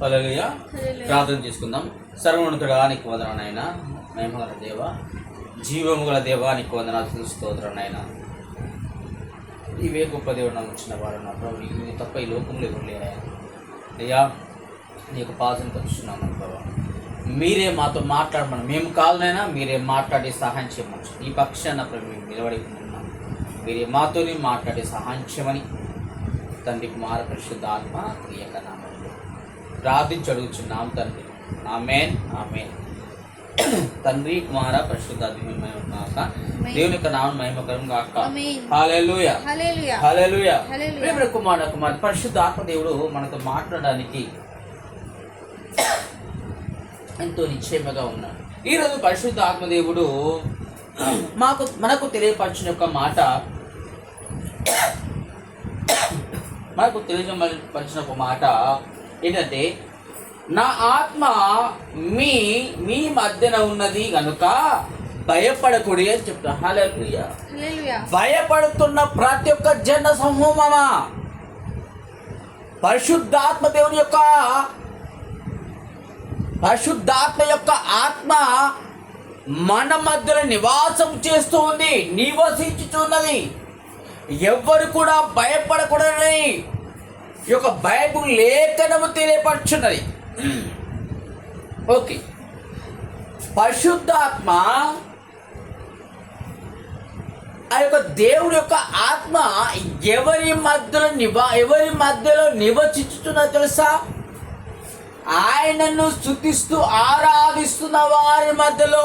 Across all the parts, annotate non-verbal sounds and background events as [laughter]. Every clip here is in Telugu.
హల్లెలూయా ప్రార్థన చేసుకుందాం. సర్వోన్నతుడా నీకు వందనాయన మహిమగల దేవ జీవము గల దేవానికి నీకు వందనాలు నాయన. నీవే గొప్ప దేవుడు నాకు వచ్చిన వాడు నా ప్రభు నీకు నీ తప్ప ఈ లోకంలో ఎవరు లేరా అయ్యా నీకు పాదం కలుస్తున్నాను ప్రభా. మీరే మాతో మాట్లాడమని మేము కాదునైనా మీరే మాట్లాడి సహాయం చేయమని. ఈ పక్షాన ప్రభు మేము నిలబడి ఉన్నాం మీరే మాతోనే మాట్లాడి సహాయం చేయమని. తండ్రి కుమార పరిశుద్ధ ఆత్మ క్రియకనా ప్రార్థించి అడుగుచున్నాం తండ్రి. Amen amen. తండ్రి కుమార పరిశుద్ధ దేవుని యొక్క నామం మహిమకరం. ప్రేమ కుమార కుమార్ పరిశుద్ధ ఆత్మదేవుడు మనతో మాట్లాడడానికి ఎంతో నిశ్చయముగా ఉన్నాడు. ఈరోజు పరిశుద్ధ ఆత్మదేవుడు మాకు మనకు తెలియపరిచిన యొక్క మాట మనకు తెలియపరిచిన ఒక మాట ఏంటంటే నా ఆత్మ మీ మీ మధ్యన ఉన్నది కనుక భయపడకూడదు అని చెప్తా. హల్లెలూయా. భయపడుతున్న ప్రతి ఒక్క జన సమూహమా? పరిశుద్ధాత్మ దేవుని యొక్క పరిశుద్ధాత్మ యొక్క ఆత్మ మన మధ్యలో నివాసం చేస్తూ ఉంది నివసించుతున్నది ఎవ్వరు కూడా భయపడకూడదని ఈ యొక్క బైబుల్ లేఖనము తెలియపరుచున్నది. ఓకే. పరిశుద్ధాత్మ ఆ యొక్క దేవుడి యొక్క ఆత్మ ఎవరి మధ్యలో నివా ఎవరి మధ్యలో నివసించుతున్నదో తెలుసా? ఆయనను స్థుతిస్తూ ఆరాధిస్తున్న వారి మధ్యలో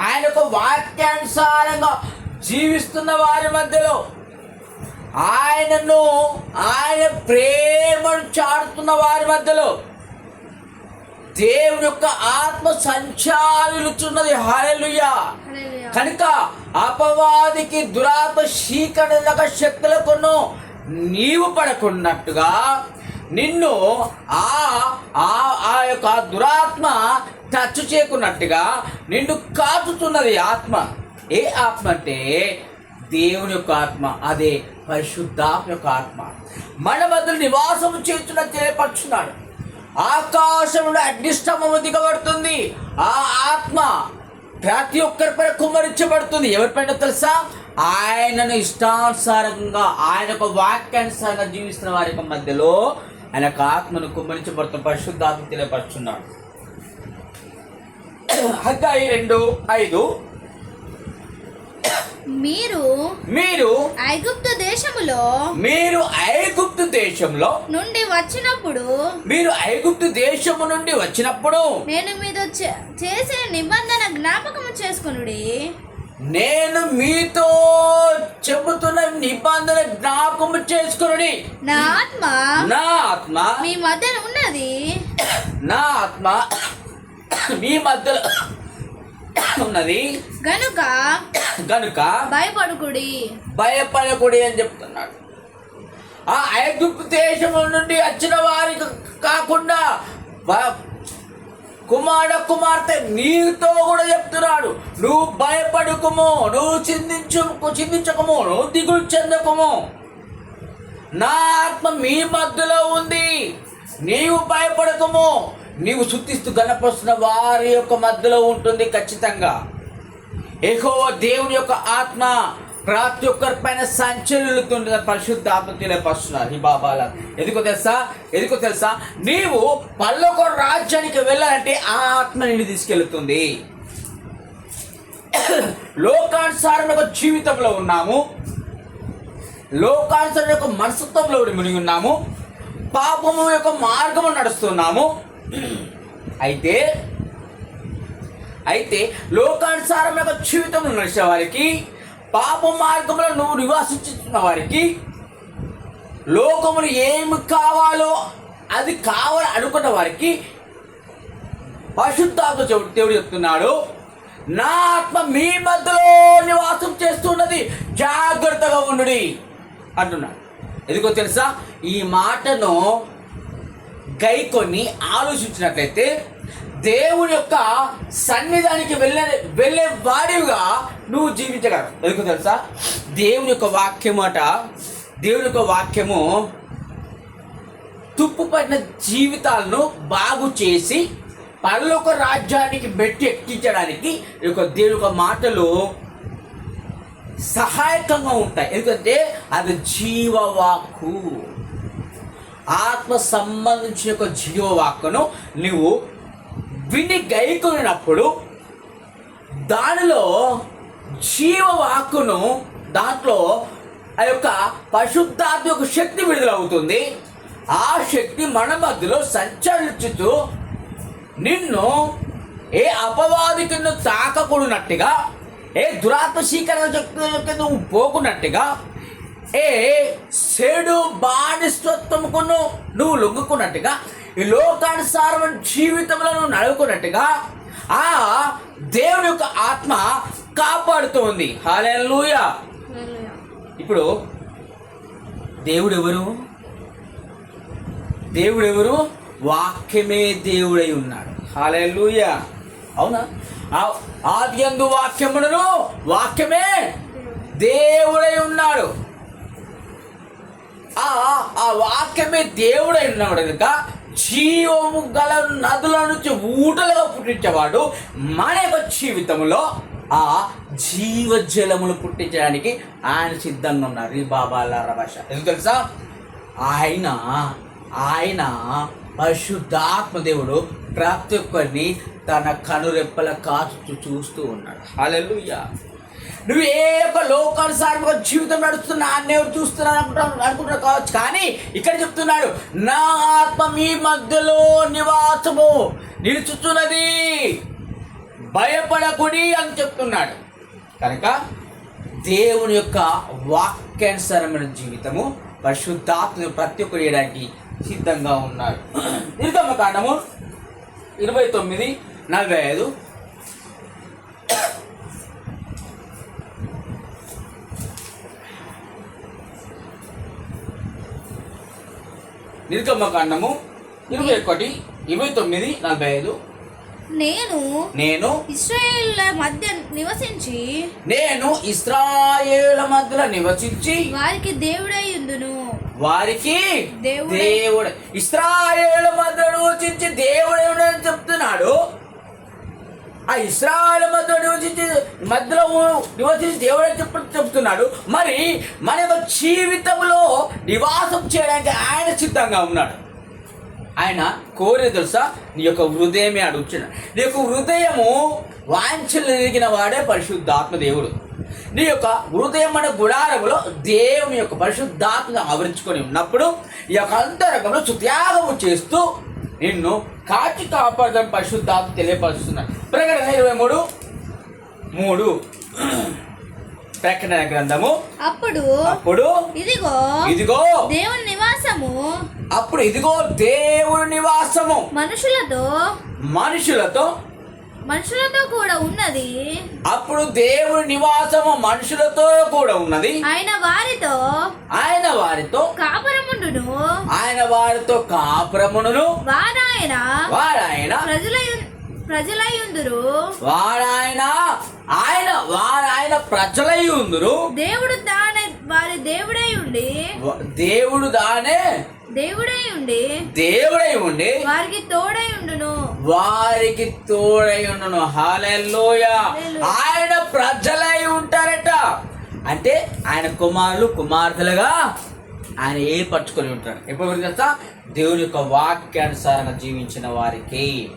ఆయన యొక్క వాక్యానుసారంగా జీవిస్తున్న వారి మధ్యలో ఆయనను ఆయన ప్రేమను చాటుతున్న వారి మధ్యలో దేవుని యొక్క ఆత్మ సంచాలుచున్నది హాలెలుయా హల్లెలూయా. కనుక అపవాదికి దురాత్మ శీకరణ శక్తులకును నీవు పడకున్నట్టుగా నిన్ను ఆ ఆ ఆ యొక్క దురాత్మ టచ్ చేయకున్నట్టుగా నిన్ను కాచుతున్నది ఆత్మ. ఏ ఆత్మ అంటే దేవుని యొక్క ఆత్మ అదే పరిశుద్ధాత్మ యొక్క ఆత్మ. మన మధ్య నివాసం చేస్తున్న తెలియపరుచున్నాడు. ఆకాశంలో అగ్నిష్టమము దిగబడుతుంది. ఆ ఆత్మ ప్రతి ఒక్కరిపై కుమ్మరించబడుతుంది. ఎవరిపైన తెలుసా? ఆయనను ఇష్టానుసారంగా ఆయన యొక్క వాక్యానుసారంగా జీవిస్తున్న వారి యొక్క మధ్యలో ఆయన యొక్క ఆత్మను కుమ్మరించబడుతున్న పరిశుద్ధాత్మ తెలియపరుచున్నాడు. హగ్గాయి రెండు ఐదు. మీరు మీరు ఐగుప్తు దేశములో మీరు ఐగుప్తు దేశంలో నుండి వచ్చినప్పుడు మీరు ఐగుప్తు దేశము నుండి వచ్చినప్పుడు నేను మీతో చే- చేసిన నిబంధన జ్ఞాపకము చేసుకునుడి. నేను మీతో చెబుతున్న నిబంధన జ్ఞాపకం చేసుకుని నా ఆత్మ నా ఆత్మ మీ మధ్యన ఉన్నది. నా ఆత్మ మీ మధ్యలో ఉన్నది. గనుక గనుక భయపడుకుడి. భయపడకూడదు అని చెప్తున్నాడు. ఆ ఐగుప్తు దేశం నుండి వచ్చిన వారికి కాకుండా కుమార కుమార్తె నీతో కూడా చెప్తున్నాడు. నువ్వు భయపడుకుము నువ్వు చిందించు చిందించకము నువ్వు దిగులు చెందకము. నా ఆత్మ మీ మధ్యలో ఉంది. నీవు భయపడకము. నీవు శుద్ధిస్తూ గణపరుస్తున్న వారి యొక్క మధ్యలో ఉంటుంది ఖచ్చితంగా. ఏహో దేవుని యొక్క ఆత్మ ప్రతి ఒక్కరి పైన పరిశుద్ధ ఆత్మ తెలియపరుస్తున్నారు. ఈ బాబాల ఎందుకో తెలుసా? ఎందుకో తెలుసా? నీవు పల్లొక రాజ్యానికి వెళ్ళాలంటే ఆ ఆత్మ నిన్ను తీసుకెళ్తుంది లోకానుసారం జీవితంలో ఉన్నాము. లోకానుసారం యొక్క మనస్తత్వంలో మునిగి ఉన్నాము. పాపము యొక్క మార్గము నడుస్తున్నాము. అయితే అయితే లోకానుసారం యొక్క జీవితంలో నడిచే వారికి పాప మార్గంలో నువ్వు నివాసించుతున్న వారికి లోకములు ఏమి కావాలో అది కావాలి అనుకున్న వారికి పరిశుద్ధాత్మ దేవుడు చెప్తున్నాడు నా ఆత్మ మీ మధ్యలో నివాసం చేస్తున్నది జాగ్రత్తగా ఉండు అంటున్నాడు. ఎందుకో తెలుసా? ఈ మాటను గైకొని ఆలోచించినట్లయితే దేవుని యొక్క సన్నిధానికి వెళ్ళే వెళ్ళే వాడివిగా నువ్వు జీవించగలవు. ఎందుకు తెలుసా? దేవుని యొక్క వాక్యము అట దేవుని యొక్క వాక్యము తుప్పుపడిన జీవితాలను బాగు చేసి పరలోక రాజ్యానికి బెట్టి ఎక్కించడానికి యొక్క దేవుని యొక్క మాటలు సహాయకంగా ఉంటాయి. ఎందుకంటే అది జీవవాకు ఆత్మ సంబంధించిన యొక్క జీవవాక్కును నువ్వు విని గైకొనినప్పుడు దానిలో జీవవాక్కును దాంట్లో ఆ యొక్క పరిశుద్ధాత్మ యొక్క శక్తి విడుదలవుతుంది. ఆ శక్తి మన మధ్యలో సంచరించుతూ నిన్ను ఏ అపవాది కింద తాకకూడనట్టుగా ఏ దురాత్మ శీకరణ కింద నువ్వు పోకున్నట్టుగా ఏ చెడు బానిస్తత్వముకును నువ్వు లొంగుకున్నట్టుగా ఈ లోకానుసారమైన జీవితంలో నువ్వు నడుకున్నట్టుగా ఆ దేవుని యొక్క ఆత్మ కాపాడుతోంది. హాలూయా. ఇప్పుడు దేవుడు ఎవరు దేవుడు ఎవరు వాక్యమే దేవుడై ఉన్నాడు. హాలూయ అవునా? ఆ- ఆది యందు వాక్యములను వాక్యమే దేవుడై ఉన్నాడు. ఆ ఆ వాక్యమే దేవుడై ఉన్నాడు కనుక జీవము గల నదుల నుంచి ఊటలుగా పుట్టించేవాడు మన యొక్క జీవితంలో ఆ జీవ జలములు పుట్టించడానికి ఆయన సిద్ధంగా ఉన్నారు. ఈ బాబాల భాష. ఎందుకు తెలుసా? ఆయన ఆయన పరిశుద్ధాత్మ దేవుడు ప్రతి ఒక్కరిని తన కనురెప్పల కాచు చూస్తూ ఉన్నాడు. అలెలుయ్యా నువ్వు ఏ యొక్క లోకానుసారంగా జీవితం నడుస్తున్నా అన్ని ఎవరు చూస్తున్నారు అనుకుంటా కావచ్చు. కానీ ఇక్కడ చెప్తున్నాడు నా ఆత్మ మీ మధ్యలో నివాసము. నిలుచుతున్నది భయపడకుడి అని చెప్తున్నాడు. కనుక దేవుని యొక్క వాక్యానుసారమైన జీవితము పరిశుద్ధాత్మ ప్రతి ఒక్కరు చేయడానికి సిద్ధంగా ఉన్నారు. నిర్గమ కాండము ఇరవై తొమ్మిది నలభై ఐదు. నిర్గమకాండము ఇరవై ఒకటి ఇరవై తొమ్మిది నలభై ఐదు నేను నేను ఇస్రాయేళ్ళ మధ్య నివసించి నేను ఇస్రాయేల మధ్యలో నివసించి వారికి దేవుడై ఉందును వారికి దేవుడే. దేవుడు ఇస్రాయేల మధ్య నివసించి దేవుడే అని చెప్తున్నాడు ఆ ఇస్రాయేల్ మధ్య నివసించి మధ్యలో నివసించి దేవుడే చెప్పు చెప్తున్నాడు. మరి మన యొక్క జీవితంలో నివాసం చేయడానికి ఆయన సిద్ధంగా ఉన్నాడు. ఆయన కోరి తెలుసా? నీ యొక్క హృదయమే అడుగుతున్నాడు నీ యొక్క హృదయము వాంఛలు వాడే పరిశుద్ధాత్మ దేవుడు. నీ యొక్క హృదయం అనే గుడారములో దేవుని యొక్క పరిశుద్ధాత్మను ఆవరించుకొని ఉన్నప్పుడు ఈ యొక్క అంతరంగంలో సుత్యాగము చేస్తూ నిన్ను కాచి కాపాడడం పరిశుద్ధాత్మ తెలియపరుస్తున్నాడు. ప్రకటన ఇరవై మూడు. మూడు. ప్రకటన గ్రంథము. అప్పుడు అప్పుడు ఇదిగో ఇదిగో దేవుని నివాసము. అప్పుడు ఇదిగో దేవుని నివాసము. మనుషులతో మనుషులతో మనుషులతో కూడా ఉన్నది. అప్పుడు దేవుని నివాసము మనుషులతో కూడా ఉన్నది. ఆయన వారితో ఆయన వారితో కాపురముండును. ఆయన వారితో కాపురమును వారాయన వారాయన ప్రజలై ప్రజలయ్యుందురు. వారాయన ఆయన వారాయన ప్రజలై ఉందురు దేవుడు దాని వారి దేవుడై ఉండి దేవుడు దానే దేవుడై ఉండి దేవుడై ఉండి వారికి తోడై ఉండును వారికి తోడై ఉండను హాలెల్లోయ. ఆయన ప్రజలై ఉంటారట. అంటే ఆయన కుమారులు కుమార్తెలుగా ఆయన ఏర్పరచుకొని ఉంటాడు ఎప్పుడు తెలుసా? దేవుని యొక్క వాక్యానుసారంగా జీవించిన వారికి.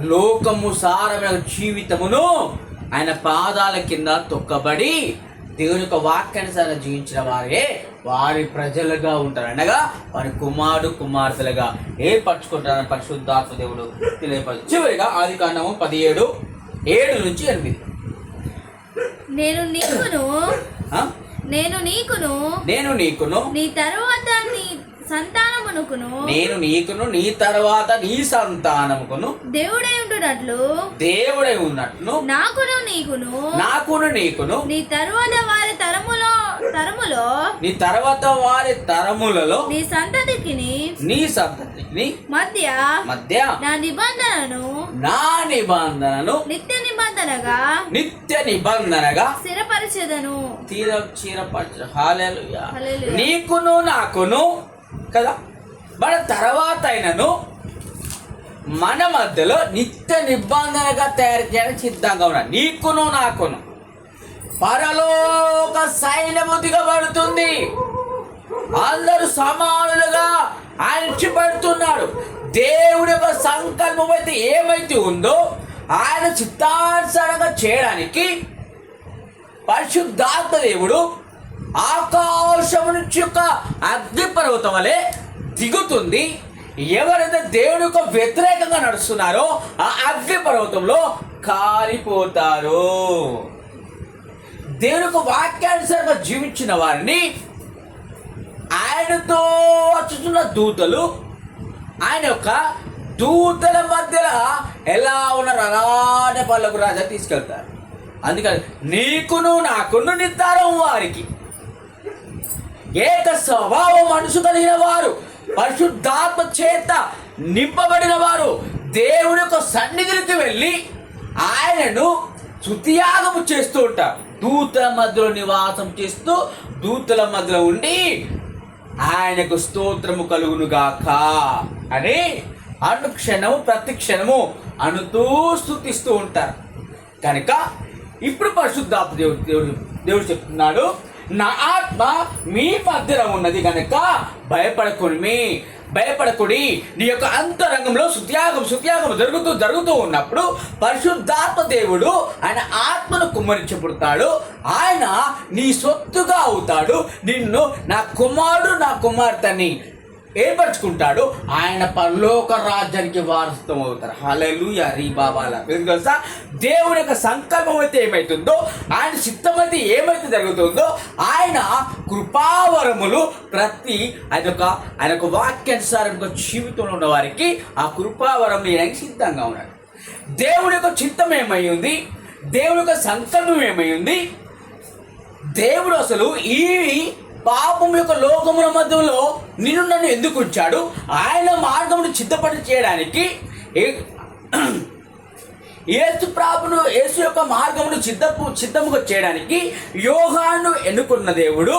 లోకము సారమైన జీవితమును ఆయన పాదాల కింద తొక్కబడి దేవుని యొక్క వాక్యానుసారంగా జీవించిన వారే. వారి ప్రజలుగా ఉంటారు. అనగా వారి కుమారుడు కుమార్తెలుగా ఏర్పరచుకుంటారని పరిశుద్ధాత్మ దేవుడు తెలియపరచు చివరిగా ఆది కాండము పదిహేడు ఏడు నుంచి ఎనిమిది. నేను నీకును? నేను నీకును నేను నీకును నీ తరువాత సంతానమునుకును. నేను నీకును నీ తర్వాత నీ సంతానముకును. దేవుడై ఉండునట్లు. దేవుడై ఉన్నట్లు. నాకును నీకును. నాకును నీకును. నీ తరువాత వారి తరములో తరములో. నీ తర్వాత వారి తరములలో నీ సంతతికిని నీ సంతతిని మధ్య మధ్య నా నిబంధనను నా నిబంధనను నిత్య నిబంధనగా నిత్య నిబంధనగా స్థిరపరిచెదను. తీర చీరపరచు హాలేలుయా. నీకును నాకును కదా? మన తర్వాత అయినను మన మధ్యలో నిత్య నిబంధనగా తయారు చేయడానికి సిద్ధంగా ఉన్నాడు నీకును నాకును. పరలోక సైన్యము దిగబడుతుంది. అందరూ సమానులుగా అణిచిపెడుతున్నాడు దేవుడి యొక్క సంకల్పం అయితే ఏమైతే ఉందో ఆయన చిత్తానుసారంగా చేయడానికి పరిశుద్ధాత్మ దేవుడు ఆకాశం నుంచి ఒక అగ్నిపర్వతం వలె దిగుతుంది. ఎవరైతే దేవుడి యొక్క వ్యతిరేకంగా నడుస్తున్నారో ఆ అగ్నిపర్వతంలో కాలిపోతారు. దేవుని యొక్క వాక్యానుసారంగా జీవించిన వారిని ఆయనతో వచ్చుతున్న దూతలు ఆయన యొక్క దూతల మధ్యలో ఎలా ఉన్నారు అలానే పళ్ళకు రాజా తీసుకెళ్తారు. అందుకని నీకును నాకును నిర్ధారం వారికి. ఏక స్వభావం మనసు కలిగిన వారు పరిశుద్ధాత్మ చేత నింపబడిన వారు దేవుని యొక్క సన్నిధికి వెళ్ళి ఆయనను శుతియాగము చేస్తూ ఉంటారు. దూతల మధ్యలో నివాసం చేస్తూ దూతల మధ్యలో ఉండి ఆయనకు స్తోత్రము కలుగునుగాక అని అనుక్షణము ప్రతిక్షణము అనుతూ స్థుతిస్తూ ఉంటారు. కనుక ఇప్పుడు పరిశుద్ధాత్మ దేవుడు దేవుడు దేవుడు చెప్తున్నాడు నా ఆత్మ మీ మధ్యన ఉన్నది కనుక భయపడకుని భయపడకుడి. నీ యొక్క అంతరంగంలో సుత్యాగం సుత్యాగం జరుగుతూ జరుగుతూ ఉన్నప్పుడు పరిశుద్ధాత్మ దేవుడు ఆయన ఆత్మను కుమ్మరించబడతాడు ఆయన నీ సొత్తుగా అవుతాడు. నిన్ను నా కుమారుడు నా కుమార్తెని ఏర్పరచుకుంటాడు. ఆయన పరలోక రాజ్యానికి వారసత్వం అవుతారు. హలలు రీ బాబాల తెలుసా? దేవుని యొక్క సంకల్పం అయితే ఏమైతుందో ఆయన చిత్తం అయితే ఏమైతే జరుగుతుందో ఆయన కృపావరములు ప్రతి ఆయన యొక్క ఆయన యొక్క వాక్యానుసారం జీవితంలో ఉన్న వారికి ఆ కృపావరం చేయడానికి సిద్ధంగా ఉన్నాడు. దేవుని యొక్క చిత్తం ఏమైంది దేవుని యొక్క సంకల్పం ఏమైంది దేవుడు అసలు ఈ పాపం యొక్క లోకముల మధ్యలో నిన్ను నన్ను ఎందుకు ఉంచాడు? ఆయన మార్గమును చిత్తపడి చేయడానికి ఏ- [clears throat] ప్రాపును యేసు యొక్క మార్గమును చిత్తపు చిత్తముగా చేయడానికి యోగాను ఎన్నుకున్న దేవుడు.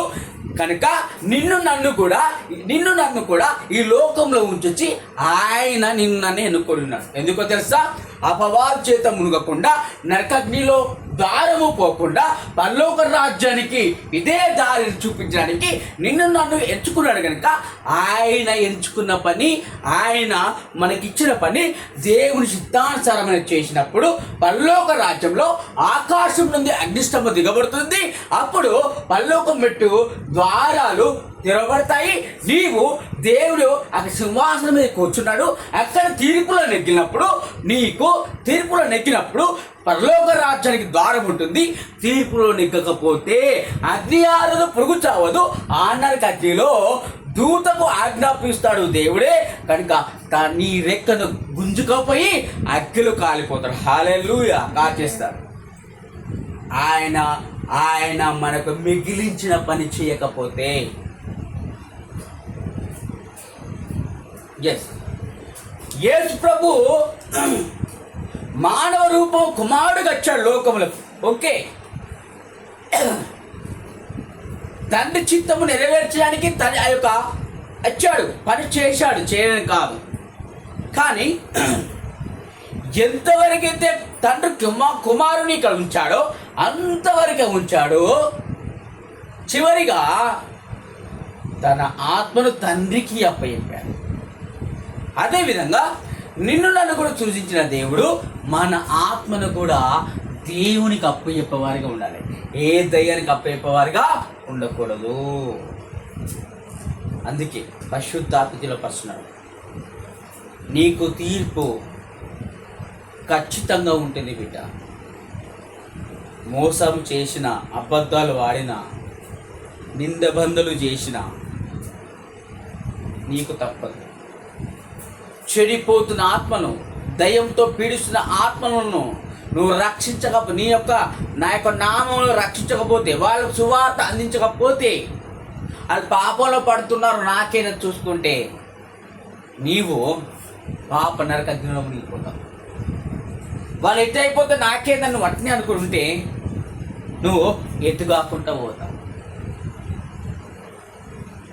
కనుక నిన్ను నన్ను కూడా నిన్ను నన్ను కూడా ఈ లోకంలో ఉంచొచ్చి ఆయన నిన్ను నన్ను ఎన్నుకొని ఉన్నాడు ఎందుకో తెలుసా? అపవాద చేత మునగకుండా నరకగ్నిలో భారము పోకుండా పరలోక రాజ్యానికి ఇదే దారిని చూపించడానికి నిన్ను నన్ను ఎంచుకున్నాడు కనుక ఆయన ఎంచుకున్న పని ఆయన మనకిచ్చిన పని దేవుని సిద్ధానుసారమైన చేసినప్పుడు పరలోక రాజ్యంలో ఆకాశం నుండి అగ్నిష్టమ దిగబడుతుంది. అప్పుడు పరలోకం మెట్టు ద్వారాలు తెరవబడతాయి. నీవు దేవుడు అక్కడ సింహాసనం మీద కూర్చున్నాడు. అక్కడ తీర్పులో నెగ్గినప్పుడు నీకు తీర్పులో నెగ్గినప్పుడు పరలోక రాజ్యానికి ద్వారం ఉంటుంది. తీర్పులో నిగ్గకపోతే అగ్ని ఆరదు పురుగు చావదు. ఆనర్ కత్తిలో దూతకు ఆజ్ఞాపిస్తాడు దేవుడే. కనుక నీ రెక్కను గుంజుకపోయి అగ్గిలో కాలిపోతాడు. హాలెలూయా కాచేస్తాడు ఆయన ఆయన మనకు మిగిలించిన పని చేయకపోతే. ఎస్ యేసు ప్రభు మానవ రూపం కుమారుడుగా వచ్చాడు లోకములకు. ఓకే. తండ్రి చిత్తము నెరవేర్చడానికి తన ఆ యొక్క వచ్చాడు పని చేశాడు చేయడం కాదు. కానీ ఎంతవరకైతే తండ్రి కుమా కుమారుని ఇక్కడ ఉంచాడో అంతవరకే ఉంచాడు చివరిగా తన ఆత్మను తండ్రికి అప్పచెప్పాడు. అదేవిధంగా నిన్ను నన్ను కూడా సూచించిన దేవుడు మన ఆత్మను కూడా దేవునికి అప్పచెప్పేవారిగా ఉండాలి. ఏ దయ్యానికి అప్పచెప్పేవారిగా ఉండకూడదు. అందుకే పరిశుద్ధాత్మతిలో పరుస్తున్నాడు నీకు తీర్పు ఖచ్చితంగా ఉంటుంది బిడ్డ. మోసం చేసిన అబద్ధాలు వాడిన నిందబంధలు చేసిన నీకు తప్పదు. చెడిపోతున్న ఆత్మను దయ్యంతో పీడిస్తున్న ఆత్మలను నువ్వు రక్షించకపో నీ యొక్క నా యొక్క నామంలో రక్షించకపోతే వాళ్ళకు సువార్త అందించకపోతే వాళ్ళు పాపంలో పడుతున్నారు నాకేనా చూసుకుంటే నీవు పాప నరక అగ్నిలో మునిగిపోతావు వాళ్ళు ఎటు అయిపోతే నాకే నన్ను అట్నే అనుకుంటే నువ్వు ఎత్తు కాకుండా పోతావు.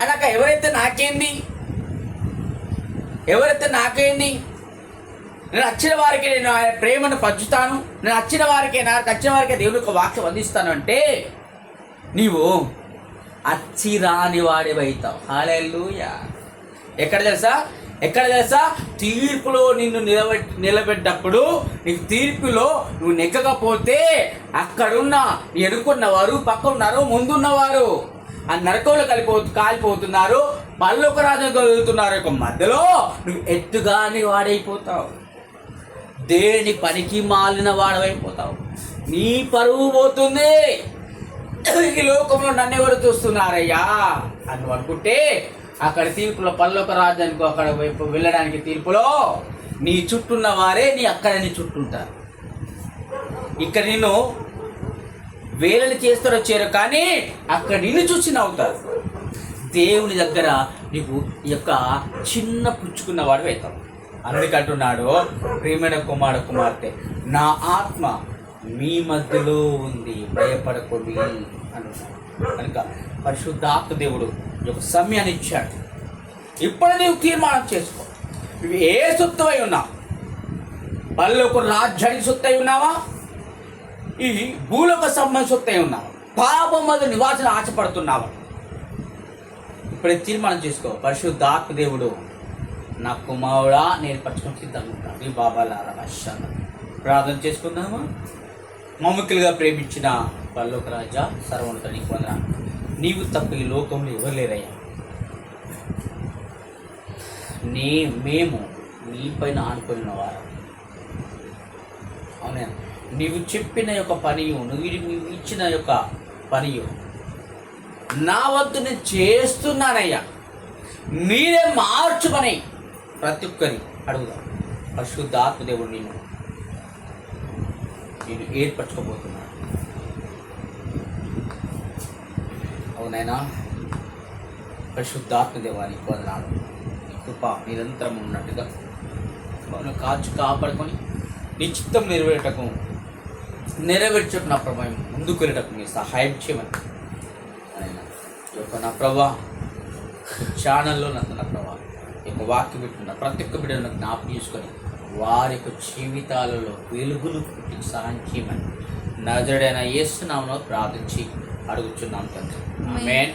అలాగ ఎవరైతే నాకేంది? ఎవరైతే నాకేంది? నేను వచ్చిన వారికి నేను ఆయన ప్రేమను పంచుతాను. నేను వచ్చిన వారికి నాకు వచ్చిన వారికి దేవుని యొక్క వాక్యం అందిస్తాను అంటే నీవు అచ్చి రాని వాడివైతావు హాలెల్లుయా. ఎక్కడ తెలుసా? ఎక్కడ తెలుసా? తీర్పులో నిన్ను నిలబెట్టి నిలబెట్టినప్పుడు నీకు తీర్పులో నువ్వు నెగ్గకపోతే అక్కడున్న ఎదుర్కొన్న వారు పక్క ఉన్నారు ముందున్నవారు ఆ నరకంలో కలిపో కాలిపోతున్నారు పల్లొక రాజు కలుగుతున్నారు యొక్క మధ్యలో నువ్వు ఎత్తుగాని వాడైపోతావు. దేని పనికి మాలిన వాడవైపోతావు? నీ పరువు పోతుంది. ఈ లోకంలో నన్ను ఎవరు చూస్తున్నారయ్యా? అని అనుకుంటే అక్కడ తీర్పులో పల్లొక రాజానికి అక్కడ వైపు వెళ్ళడానికి తీర్పులో నీ చుట్టూన్న వారే నీ అక్కడ నీ చుట్టూంటారు. ఇక్కడ నిన్ను వేలని చేస్తారు వచ్చారు కానీ అక్కడ నిన్ను చూసి నవ్వుతారు. దేవుని దగ్గర నీకు ఈ యొక్క చిన్న పుచ్చుకున్న వాడు అవుతావు అందుకంటున్నాడు ప్రియమైన కుమార కుమార్తె నా ఆత్మ మీ మధ్యలో ఉంది భయపడకండి అంటున్నాడు. కనుక పరిశుద్ధాత్మ దేవుడు ఒక సమయాన్ని ఇచ్చాడు. ఇప్పుడు నీవు తీర్మానం చేసుకో. నువ్వు ఏ సొత్తువై ఉన్నావు? పల్లొక రాజ్యానికి సొత్తై ఉన్నావా? ఈ భూలోక సంబంధ సొత్తై ఉన్నావా? పాపం మీద నివాసన ఆశపడుతున్నావా? ఇప్పుడే తీర్మానం చేసుకో. పరిశుద్ధాత్మ దేవుడు నా కుమారుడా నేను పట్టుకొని సిద్ధంగా ఉంటాను. ఈ బాబాలారా అశ్శాన ప్రార్థన చేసుకుందామా? మమ్మకులుగా ప్రేమించిన పల్లోక రాజా సర్వోన్నత నీకు వందనాలు. నీవు తప్ప ఈ లోకంలో ఎవరు లేరయ్యా? నే మేము నీపైన ఆనుకున్న వారు అవునా నీవు చెప్పిన యొక్క పనియు నువ్వు నీవు ఇచ్చిన యొక్క పనియు నా వద్దు నేను చేస్తున్నానయ్యా. మీరే మార్చుమని ప్రతి ఒక్కరి అడుగుదాం. పరిశుద్ధ ఆత్మదేవుడు నేను నేను ఏర్పరచుకోబోతున్నాను. అవునైనా పరిశుద్ధాత్మదేవానికి వందనాలు నీ కృప నిరంతరం ఉన్నట్టుగా మమ్మల్ని కాచు కాపాడుకొని నీ చిత్తం నెరవేరటకు నెరవేర్చకు నా ప్రభావం ముందుకు వెళ్ళటకు మీరు సహాయం చేయమని. ఈ యొక్క నా ప్రభా ఛానల్లో నాకు నా యొక్క వాక్యం పెట్టుకున్న. ప్రతి ఒక్క బిడ్డను జ్ఞాపకం చేసుకొని వారి యొక్క జీవితాలలో వెలుగులు పుట్టి సహాయం చేయమని. నజడైన యేసునామలో ప్రార్థించి అడుగుచున్నాం తండ్రి. ఆమేన్.